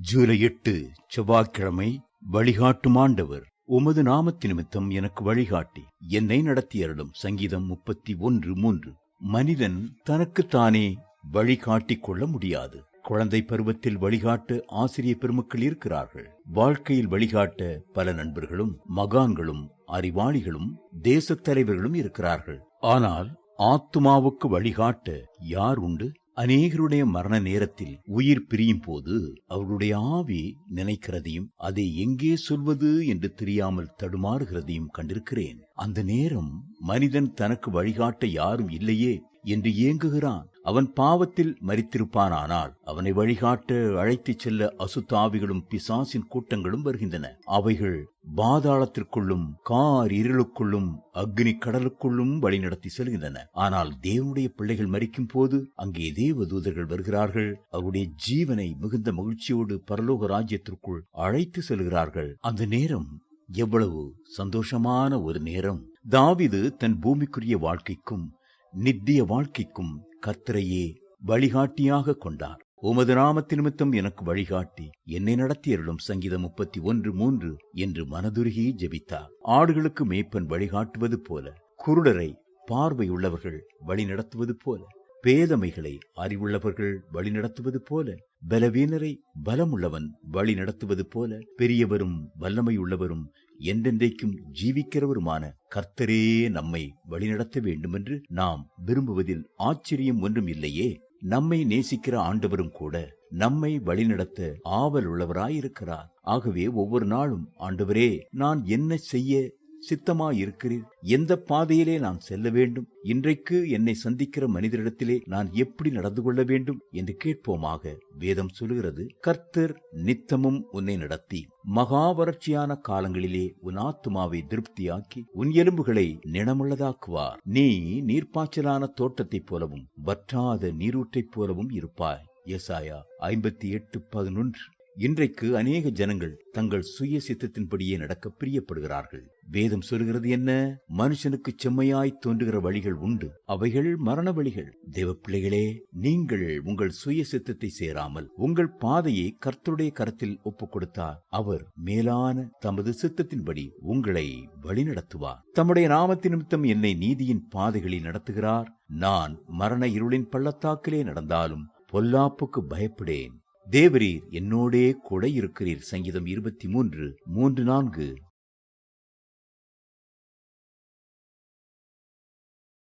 ஜூலை எட்டு செவ்வாய்க்கிழமை வழிகாட்டும் ஆண்டவர். உமது நாமத்து நிமித்தம் எனக்கு வழிகாட்டி. என்னை நடத்தியருளும் சங்கீதம் முப்பத்தி ஒன்று மூன்று. மனிதன் தனக்குத்தானே வழிகாட்டிக் கொள்ள முடியாது. குழந்தை பருவத்தில் வழிகாட்ட ஆசிரிய பெருமக்கள் இருக்கிறார்கள். வாழ்க்கையில் வழிகாட்ட பல நண்பர்களும் மகான்களும் அறிவாளிகளும் தேசத் தலைவர்களும் இருக்கிறார்கள். ஆனால் ஆத்துமாவுக்கு வழிகாட்ட யார் உண்டு? அநேகருடைய மரண நேரத்தில் உயிர் பிரியும் போது அவர்களுடைய ஆவி நினைக்கிறதையும் அதை எங்கே சொல்வது என்று தெரியாமல் தடுமாறுகிறதையும் கண்டிருக்கிறேன். அந்த நேரம் மனிதன் தனக்கு வழிகாட்ட யாரும் இல்லையே என்று ஏங்குகிறான் அவன் பாவத்தில் மறித்திருப்பானானால் அவனை வழிகாட்ட அழைத்துச் செல்ல அசுத்தாவிகளும் பிசாசின் கூட்டங்களும் வருகின்றன. அவைகள் பாதாளத்திற்குள்ளும் கார் இருளுக்குள்ளும் அக்னி கடலுக்குள்ளும் வழிநடத்தி செல்கின்றன. ஆனால் தேவனுடைய பிள்ளைகள் மறிக்கும் போது அங்கே தேவ தூதர்கள் வருகிறார்கள். அவருடைய ஜீவனை மிகுந்த மகிழ்ச்சியோடு பரலோக ராஜ்யத்திற்குள் அழைத்து செல்கிறார்கள். அந்த நேரம் எவ்வளவு சந்தோஷமான ஒரு நேரம். தாவிது தன் பூமிக்குரிய வாழ்க்கைக்கும் நித்திய வாழ்க்கைக்கும் கர்த்தரையே வழிகாட்டியாக கொண்டார். உமது நாமத்து நிமித்தம் எனக்கு வழிகாட்டி என்னை நடத்தியருளும் சங்கீதம் முப்பத்தி ஒன்று மூன்று என்று மனதுருகி ஜெபித்தார். ஆடுகளுக்கு மேய்ப்பன் வழிகாட்டுவது போல குருடரை பார்வையுள்ளவர்கள் வழி நடத்துவது போல பேதமைகளை அறிவுள்ளவர்கள் வழி நடத்துவது போல பலவீனரை பலமுள்ளவன் வழி நடத்துவது போல பெரியவரும் வல்லமையுள்ளவரும் என்றென்றைக்கும் ஜீவிக்கிறவருமான கர்த்தரே நம்மை வழிநடத்த வேண்டும் என்று நாம் விரும்புவதில் ஆச்சரியம் ஒன்றும் இல்லையே. நம்மை நேசிக்கிற ஆண்டவரும் கூட நம்மை வழிநடத்த ஆவல் உள்ளவராயிருக்கிறார் ஆகவே ஒவ்வொரு நாளும் ஆண்டவரே நான் என்ன செய்ய சித்தமாயிருக்கிறீர். எந்த பாதையிலே நான் செல்ல வேண்டும்? இன்றைக்கு என்னை சந்திக்கிற மனிதரிடத்திலே நான் எப்படி நடந்து கொள்ள வேண்டும்? என்று கேட்போமாக வேதம் சொல்கிறது கர்த்தர் நித்தமும் உன்னை நடத்தி மகா வறட்சியான காலங்களிலே உன் ஆத்துமாவை திருப்தியாக்கி உன் எலும்புகளை நினமுள்ளதாக்குவார் நீ நீர்ப்பாய்ச்சலான தோட்டத்தைப் போலவும் வற்றாத நீரூற்றைப் போலவும் இருப்பாய். எசாயா ஐம்பத்தி எட்டு பதினொன்று. இன்றைக்கு அநேக ஜனங்கள் தங்கள் சுய சித்தத்தின்படியே நடக்க பிரியப்படுகிறார்கள். வேதம் சொல்கிறது என்ன? மனுஷனுக்கு செம்மையாய் தோன்றுகிற வழிகள் உண்டு. அவைகள் மரண வழிகள். தேவ பிள்ளைகளே நீங்கள் உங்கள் சுய சித்தத்தை சேராமல் உங்கள் பாதையை கர்த்தருடைய கரத்தில் ஒப்புக் கொடுத்தார். அவர் மேலான தமது சித்தத்தின்படி உங்களை வழிநடத்துவார். தம்முடைய நாமத்தின் நிமித்தம் என்னை நீதியின் பாதைகளில் நடத்துகிறார். நான் மரண இருளின் பள்ளத்தாக்கிலே நடந்தாலும் பொல்லாப்புக்கு பயப்படேன். தேவரீர் என்னோடே கூட இருக்கிறீர். சங்கீதம் இருபத்தி மூன்று மூன்று நான்கு.